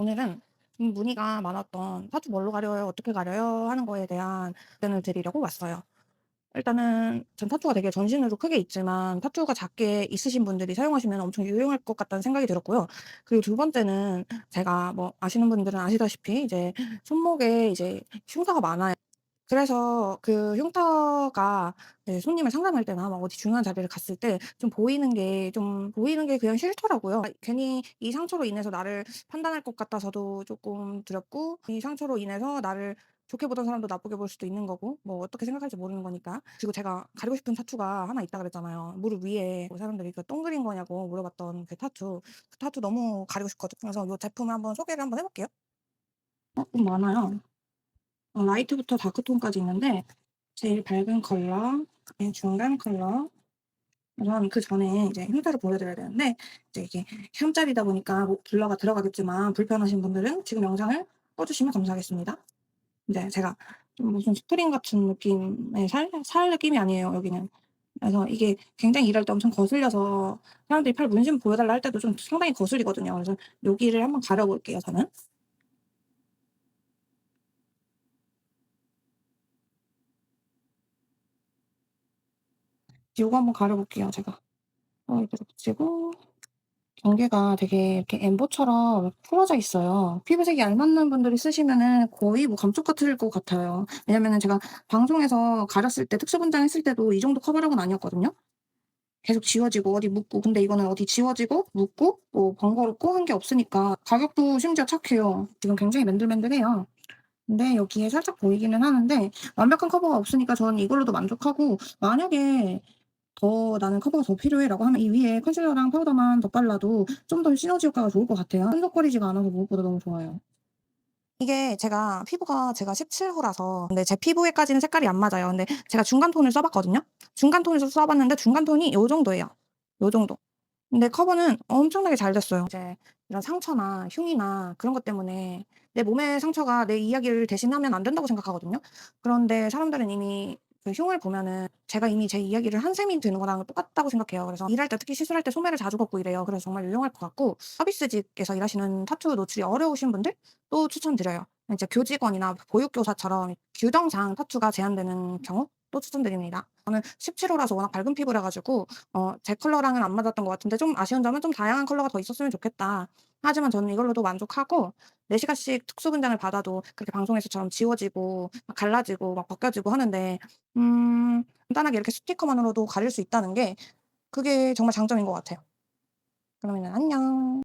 오늘은 좀 문의가 많았던 "타투 뭘로 가려요? 어떻게 가려요?" 하는 거에 대한 답변을 드리려고 왔어요. 일단은 전 타투가 되게 전신으로 크게 있지만 타투가 작게 있으신 분들이 사용하시면 엄청 유용할 것 같다는 생각이 들었고요. 그리고 두 번째는 제가 뭐 아시는 분들은 아시다시피 이제 손목에 이제 흉터가 많아요. 그래서 그 흉터가 네 손님을 상담할 때나 막 어디 중요한 자리를 갔을 때 좀 보이는 게 좀 보이는 게 그냥 싫더라고요. 아 괜히 이 상처로 인해서 나를 판단할 것 같아서도 쪼끔 두렵고 이 상처로 인해서 나를 좋게 보던 사람도 나쁘게 볼 수도 있는 거고 뭐 어떻게 생각할지 모르는 거니까. 그리고 제가 가리고 싶은 타투가 하나 있다 그랬잖아요. 무릎 위에 뭐 사람들이 그 "똥 그린 거냐?"고 물어봤던 그 타투. 그 타투 너무 가리고 싶거든요. 그래서 요 제품을 한번 소개를 한번 해 볼게요. 어 좀 많아요. 어 라이트부터 다크톤까지 있는데 제일 밝은 컬러, 그다음에 중간 컬러 우선 그 전에 이제 흉터를 보여드려야 되는데 이제 이게 뼬자리다 보니까 뭐 블러가 들어가겠지만 불편하신 분들은 지금 영상을 꺼 주시면 감사하겠습니다. 인제 제가 좀 무슨 스프링 같은 느낌의 살? 살 느낌이 아니에요 여기는. 그래서 이게 굉장히 일할 때 엄청 거슬려서 사람들이 팔 문신 보여달라 할 때도 좀 상당히 거슬리거든요. 그래서 여기를 한번 가려 볼게요 저는. 요거 한번 가려 볼게요 제가. 어 이렇게 붙이고 경계가 되게 이렇게 엠보처럼 풀어져 있어요. 피부색이 안 맞는 분들이 쓰시면은 거의 뭐 감쪽 같을 것 같아요. 왜냐면은 제가 방송에서 가렸을 때 특수 분장 했을 때도 이 정도 커버력은 아니었거든요. 계속 지워지고 어디 묻고 근데 이거는 어디 지워지고 묻고 뭐 번거롭고 한 게 없으니까 가격도 심지어 착해요. 지금 굉장히 맨들맨들해요. 근데 여기에 살짝 보이기는 하는데 완벽한 커버가 없으니까 저는 이걸로도 만족하고 만약에 " 더 나는 커버가 더 필요해."라고 하면 이 위에 컨실러랑 파우더만 더 발라도 좀 더 시너지 효과가 좋을 것 같아요. 끈적거리지가 않아서 무엇보다 너무 좋아요. 이게 제가 피부가 제가 17 호라서 근데 제 피부에까지는 색깔이 안 맞아요. 근데 제가 중간 톤을 써 봤거든요. 중간 톤에서 써 봤는데 중간 톤이 요 정도예요. 요 정도. 근데 커버는 엄청나게 잘 됐어요. 이제 이런 상처나 흉이나 그런 것 때문에 내 몸의 상처가 내 이야기를 대신하면 안 된다고 생각하거든요. 그런데 사람들은 이미 그 흉을 보면은 제가 이미 제 이야기를 한 셈이 되는 거랑 똑같다고 생각해요. 그래서 일할 때 특히 시술할 때 소매를 자주 걷고 이래요. 그래서 정말 유용할 것 같고 서비스직에서 일하시는 타투 노출이 어려우신 분들 또 추천드려요. 이제 교직원이나 보육교사처럼 규정상 타투가 제한되는 경우 또 추천드립니다. 저는 17 호라서 워낙 밝은 피부라 가지고 어 제 컬러랑은 안 맞았던 것 같은데 좀 아쉬운 점은 '좀 다양한 컬러가 더 있었으면 좋겠다.' 하지만 저는 이걸로도 만족하고 4 시간씩 특수 분장을 받아도 그렇게 방송에서처럼 지워지고 막 갈라지고 막 벗겨지고 하는데 음 간단하게 이렇게 스티커만으로도 가릴 수 있다는 게 그게 정말 장점인 것 같아요. 그러면은 안녕.